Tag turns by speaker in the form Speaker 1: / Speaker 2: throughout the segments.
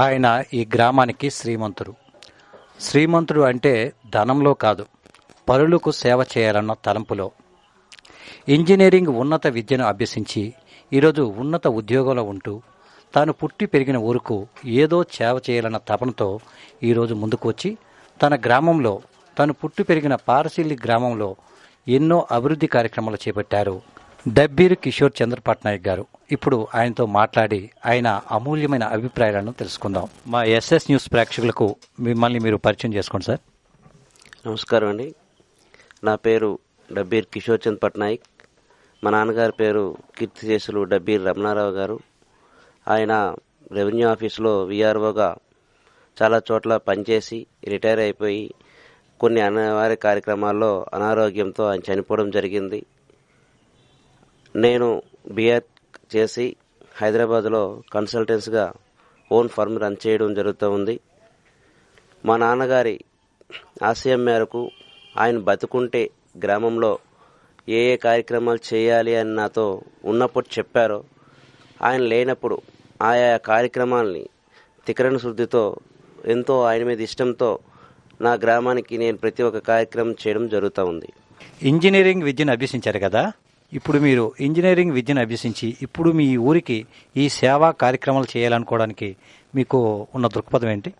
Speaker 1: ఆయన ఈ గ్రామానికి శ్రీమంతుడు. శ్రీమంతుడు అంటే ధనంలో కాదు పరులకు సేవ చేయాలన్న తలంపులో. ఇంజనీరింగ్ ఉన్నత విద్యను అభ్యసించి ఈరోజు ఉన్నత ఉద్యోగంలో ఉంటూ తాను పుట్టి పెరిగిన ఊరుకు ఏదో సేవ చేయాలన్న తపనతో ఈరోజు ముందుకు వచ్చి తన గ్రామంలో తను పుట్టి పెరిగిన పారసిల్లి గ్రామంలో ఎన్నో అభివృద్ధి కార్యక్రమాలు చేపట్టారు. డబ్బీరు కిషోర్ చంద్ర పట్నాయక్ గారు. ఇప్పుడు ఆయనతో మాట్లాడి ఆయన అమూల్యమైన అభిప్రాయాలను తెలుసుకుందాం. మా ఎస్ఎస్ న్యూస్ ప్రేక్షకులకు మిమ్మల్ని మీరు పరిచయం చేసుకోండి సార్.
Speaker 2: నమస్కారం అండి. నా పేరు డబ్బీర్ కిషోర్ చంద్ పట్నాయక్ మా నాన్నగారి పేరు కీర్తిశేషులు డబ్బీర్ రమణారావు గారు. ఆయన రెవెన్యూ ఆఫీస్లో విఆర్ఓగా చాలా చోట్ల పనిచేసి రిటైర్ అయిపోయి కొన్ని అనివార్య కార్యక్రమాల్లో అనారోగ్యంతో ఆయన చనిపోవడం జరిగింది. నేను బిఆర్ చేసి హైదరాబాద్లో కన్సల్టెన్స్గా ఓన్ ఫర్మ్ రన్ చేయడం జరుగుతూ ఉంది. మా నాన్నగారి ఆశయం మేరకు ఆయన బతుకుంటే గ్రామంలో ఏ ఏ కార్యక్రమాలు చేయాలి అని నాతో ఉన్నప్పుడు చెప్పారో ఆయన లేనప్పుడు ఆయా కార్యక్రమాల్ని తికరణ శుద్ధితో ఎంతో ఆయన మీద ఇష్టంతో నా గ్రామానికి నేను ప్రతి ఒక్క కార్యక్రమం చేయడం జరుగుతూ ఉంది.
Speaker 1: ఇంజనీరింగ్ విద్యను అభ్యసించారు కదా? ఇప్పుడు మీరు ఇంజనీరింగ్ విద్యను అభ్యసించి ఇప్పుడు మీ ఊరికి ఈ సేవా కార్యక్రమాలు చేయాలనుకోవడానికి మీకు ఉన్న దృక్పథం ఏంటి?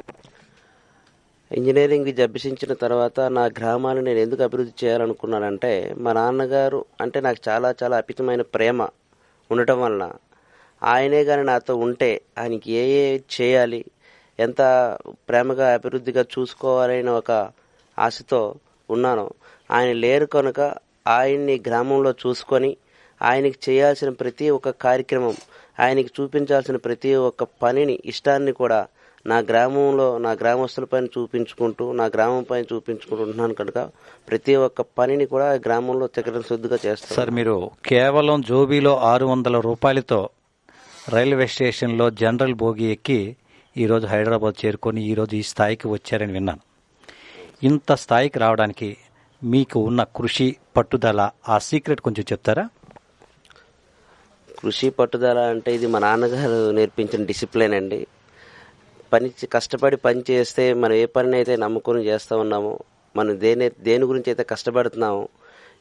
Speaker 2: ఇంజనీరింగ్ విద్య అభ్యసించిన తర్వాత నా గ్రామాన్ని నేను ఎందుకు అభివృద్ధి చేయాలనుకున్నానంటే మా నాన్నగారు అంటే నాకు చాలా చాలా అపితమైన ప్రేమ ఉండటం వలన. ఆయనే కానీ నాతో ఉంటే ఆయనకి ఏ ఏ చేయాలి ఎంత ప్రేమగా అభివృద్ధిగా చూసుకోవాలనే ఒక ఆశతో ఉన్నాను. ఆయన లేరు కనుక ఆయన్ని గ్రామంలో చూసుకొని ఆయనకి చేయాల్సిన ప్రతి ఒక్క కార్యక్రమం ఆయనకి చూపించాల్సిన ప్రతి ఒక్క పనిని ఇష్టాన్ని కూడా నా గ్రామంలో నా గ్రామస్తులపైన చూపించుకుంటూ నా గ్రామం పైన చూపించుకుంటూ ఉంటున్నాను కనుక ప్రతి ఒక్క పనిని కూడా గ్రామంలో చక్రం శుద్ధిగా చేస్తాను.
Speaker 1: సార్ మీరు కేవలం జోబీలో ఆరు వందల రూపాయలతో రైల్వే స్టేషన్లో జనరల్ బోగి ఎక్కి ఈరోజు హైదరాబాద్ చేరుకొని ఈరోజు ఈ స్థాయికి వచ్చారని విన్నాను. ఇంత స్థాయికి రావడానికి మీకు ఉన్న కృషి పట్టుదల ఆ సీక్రెట్ కొంచెం చెప్తారా?
Speaker 2: కృషి పట్టుదల అంటే ఇది మా నాన్నగారు నేర్పించిన డిసిప్లిన్ అండి. పని కష్టపడి పని చేస్తే మనం ఏ పని అయితే నమ్ముకొని చేస్తూ ఉన్నామో మనం దేని దేని గురించి అయితే కష్టపడుతున్నామో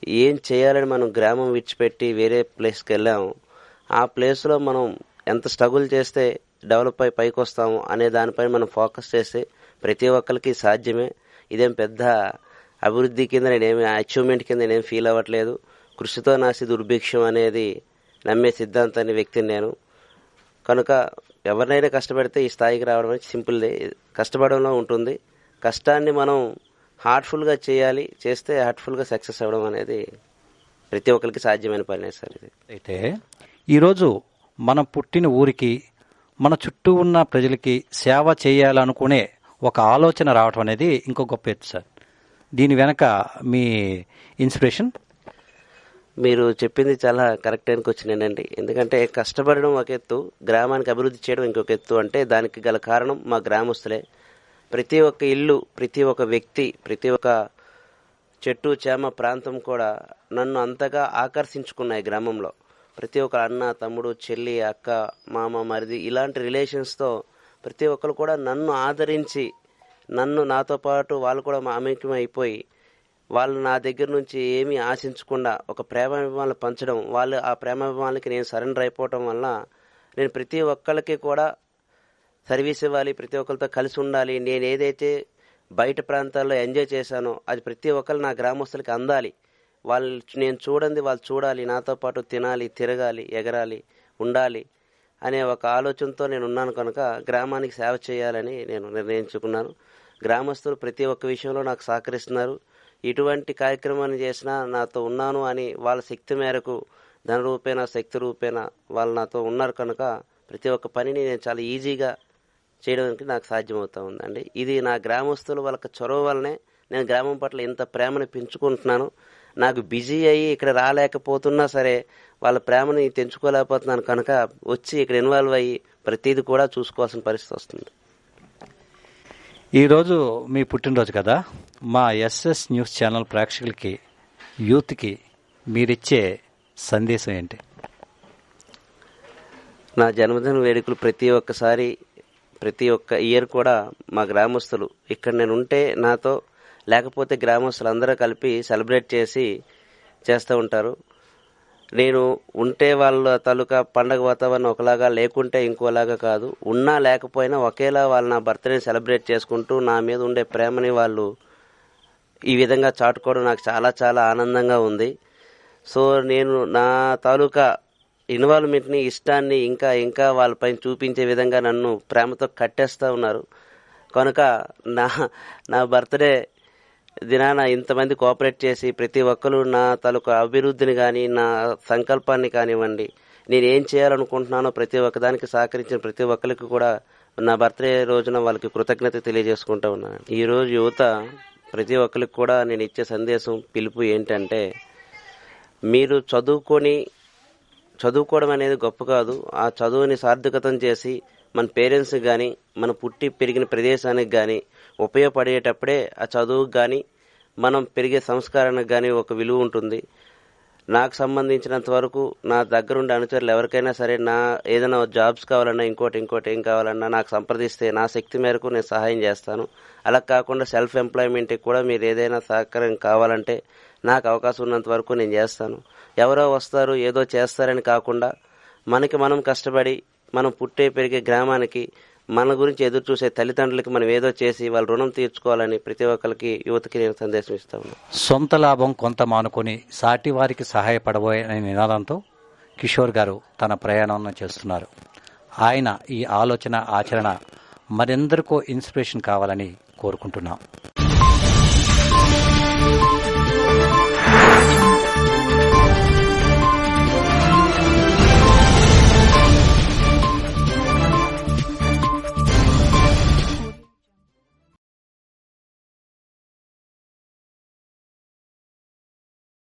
Speaker 2: ఏం చేయాలని మనం గ్రామం విడిచిపెట్టి వేరే ప్లేస్కి వెళ్ళాము ఆ ప్లేస్లో మనం ఎంత స్ట్రగుల్ చేస్తే డెవలప్ అయి పైకి వస్తాము అనే దానిపైన మనం ఫోకస్ చేస్తే ప్రతి ఒక్కరికి సాధ్యమే. ఇదేం పెద్ద అభివృద్ధి కింద నేనేమి అచీవ్మెంట్ కింద నేనేం ఫీల్ అవ్వట్లేదు. కృషితో నాసి దుర్భిక్షం అనేది నమ్మే సిద్ధాంతాన్ని వ్యక్తిని నేను. కనుక ఎవరినైనా కష్టపడితే ఈ స్థాయికి రావడం అనేది సింపుల్దే కష్టపడంలో ఉంటుంది. కష్టాన్ని మనం హార్ట్ఫుల్గా చేయాలి చేస్తే హార్ట్ఫుల్గా సక్సెస్ అవ్వడం అనేది ప్రతి ఒక్కరికి సాధ్యమైన పని సార్ ఇది.
Speaker 1: అయితే ఈరోజు మనం పుట్టిన ఊరికి మన చుట్టూ ఉన్న ప్రజలకి సేవ చేయాలనుకునే ఒక ఆలోచన రావటం అనేది ఇంకో గొప్ప ఎత్తు సార్. దీని వెనక మీ ఇన్స్పిరేషన్?
Speaker 2: మీరు చెప్పింది చాలా కరెక్ట్ టైంకి వచ్చినానండి ఎందుకంటే కష్టపడడం ఒక ఎత్తు గ్రామానికి అభివృద్ధి చేయడం ఇంకొక ఎత్తు అంటే దానికి గల కారణం మా గ్రామస్తులే. ప్రతి ఒక్క ఇల్లు ప్రతి ఒక్క వ్యక్తి ప్రతి ఒక్క చెట్టు చేమ ప్రాంతం కూడా నన్ను అంతగా ఆకర్షించుకున్నాయి గ్రామంలో. ప్రతి ఒక్క అన్న తమ్ముడు చెల్లి అక్క మామ మరిది ఇలాంటి రిలేషన్స్తో ప్రతి ఒక్కరు కూడా నన్ను ఆదరించి నన్ను నాతో పాటు వాళ్ళు కూడా మామేకం అయిపోయి వాళ్ళు నా దగ్గర నుంచి ఏమీ ఆశించకుండా ఒక ప్రేమాభిమానాలు పంచడం వాళ్ళు ఆ ప్రేమాభిమానాలకి నేను సరెండర్ అయిపోవటం వల్ల నేను ప్రతి ఒక్కరికి కూడా సర్వీస్ ఇవ్వాలి ప్రతి ఒక్కరితో కలిసి ఉండాలి. నేను ఏదైతే బయట ప్రాంతాల్లో ఎంజాయ్ చేశానో అది ప్రతి ఒక్కరు నా గ్రామస్తులకి అందాలి. వాళ్ళు నేను చూడండి వాళ్ళు చూడాలి నాతో పాటు తినాలి తిరగాలి ఎగరాలి ఉండాలి అనే ఒక ఆలోచనతో నేను ఉన్నాను కనుక గ్రామానికి సేవ చేయాలని నేను నిర్ణయించుకున్నాను. గ్రామస్తులు ప్రతి ఒక్క విషయంలో నాకు సహకరిస్తున్నారు. ఇటువంటి కార్యక్రమాన్ని చేసినా నాతో ఉన్నాను అని వాళ్ళ శక్తి మేరకు ధన రూపేణ శక్తి రూపేణ వాళ్ళు నాతో ఉన్నారు కనుక ప్రతి ఒక్క పనిని నేను చాలా ఈజీగా చేయడానికి నాకు సాధ్యమవుతా ఉందండి. ఇది నా గ్రామస్తులు వాళ్ళకి చొరవ వల్లనే నేను గ్రామం పట్ల ఇంత ప్రేమను పెంచుకుంటున్నాను. నాకు బిజీ అయ్యి ఇక్కడ రాలేకపోతున్నా సరే వాళ్ళ ప్రేమని తెంచుకోలేకపోతున్నాను కనుక వచ్చి ఇక్కడ ఇన్వాల్వ్ అయ్యి ప్రతిదీ కూడా చూసుకోవాల్సిన పరిస్థితి వస్తుంది.
Speaker 1: ఈరోజు మీ పుట్టినరోజు కదా? మా ఎస్ఎస్ న్యూస్ ఛానల్ ప్రేక్షకులకి యూత్కి మీరిచ్చే సందేశం ఏంటి?
Speaker 2: నా జన్మదిన వేడుకలు ప్రతి ఒక్కసారి ప్రతి ఒక్క ఇయర్ కూడా మా గ్రామస్తులు ఇక్కడ నేను ఉంటే నాతో లేకపోతే గ్రామస్తులు అందరూ కలిపి సెలబ్రేట్ చేసి చేస్తూ ఉంటారు. నేను ఉంటే వాళ్ళ తాలూకా పండగ వాతావరణం ఒకలాగా లేకుంటే ఇంకోలాగా కాదు. ఉన్నా లేకపోయినా ఒకేలా వాళ్ళ నా బర్త్డే సెలబ్రేట్ చేసుకుంటూ నా మీద ఉండే ప్రేమని వాళ్ళు ఈ విధంగా చాటుకోవడం నాకు చాలా చాలా ఆనందంగా ఉంది. సో నేను నా తాలూకా ఇన్వాల్వ్మెంట్ని ఇష్టాన్ని ఇంకా ఇంకా వాళ్ళపైన చూపించే విధంగా నన్ను ప్రేమతో కట్టేస్తూ ఉన్నారు. కనుక నా నా బర్త్డే దినాన ఇంతమంది కోఆపరేట్ చేసి ప్రతి ఒక్కరు నా తాలూకా అభివృద్ధిని కానీ నా సంకల్పాన్ని కానివ్వండి నేను ఏం చేయాలనుకుంటున్నానో ప్రతి ఒక్కదానికి సహకరించిన ప్రతి ఒక్కరికి కూడా నా బర్త్డే రోజున వాళ్ళకి కృతజ్ఞత తెలియజేసుకుంటా ఉన్నాను ఈరోజు యువత ప్రతి ఒక్కరికి కూడా నేను ఇచ్చే సందేశం పిలుపు ఏంటంటే మీరు చదువుకొని చదువుకోవడం అనేది గొప్ప కాదు. ఆ చదువుని సార్థకతం చేసి మన పేరెంట్స్కి కానీ మన పుట్టి పెరిగిన ప్రదేశానికి కానీ ఉపయోగపడేటప్పుడే ఆ చదువుకు కానీ మనం పెరిగే సంస్కారానికి కానీ ఒక విలువ ఉంటుంది. నాకు సంబంధించినంత వరకు నా దగ్గరుండే అనుచరులు ఎవరికైనా సరే నా ఏదైనా జాబ్స్ కావాలన్నా ఇంకోటి ఇంకోటి ఏం కావాలన్నా నాకు సంప్రదిస్తే నా శక్తి మేరకు నేను సహాయం చేస్తాను. అలా కాకుండా సెల్ఫ్ ఎంప్లాయ్మెంట్కి కూడా మీరు ఏదైనా సహకారం కావాలంటే నాకు అవకాశం ఉన్నంత వరకు నేను చేస్తాను. ఎవరో వస్తారు ఏదో చేస్తారని కాకుండా మనకి మనం కష్టపడి మనం పుట్టే పెరిగే గ్రామానికి మన గురించి ఎదురు చూసే తల్లిదండ్రులకి మనం ఏదో చేసి వాళ్ళ రుణం తీర్చుకోవాలని ప్రతి ఒక్కరికి యువతకి నేను సందేశం ఇస్తాను
Speaker 1: సొంత లాభం కొంత మానుకొని సాటి వారికి సహాయపడబోయే నినాదంతో కిషోర్ గారు తన ప్రయాణం చేస్తున్నారు. ఆయన ఈ ఆలోచన ఆచరణ మరెందరికో ఇన్స్పిరేషన్ కావాలని కోరుకుంటున్నాం.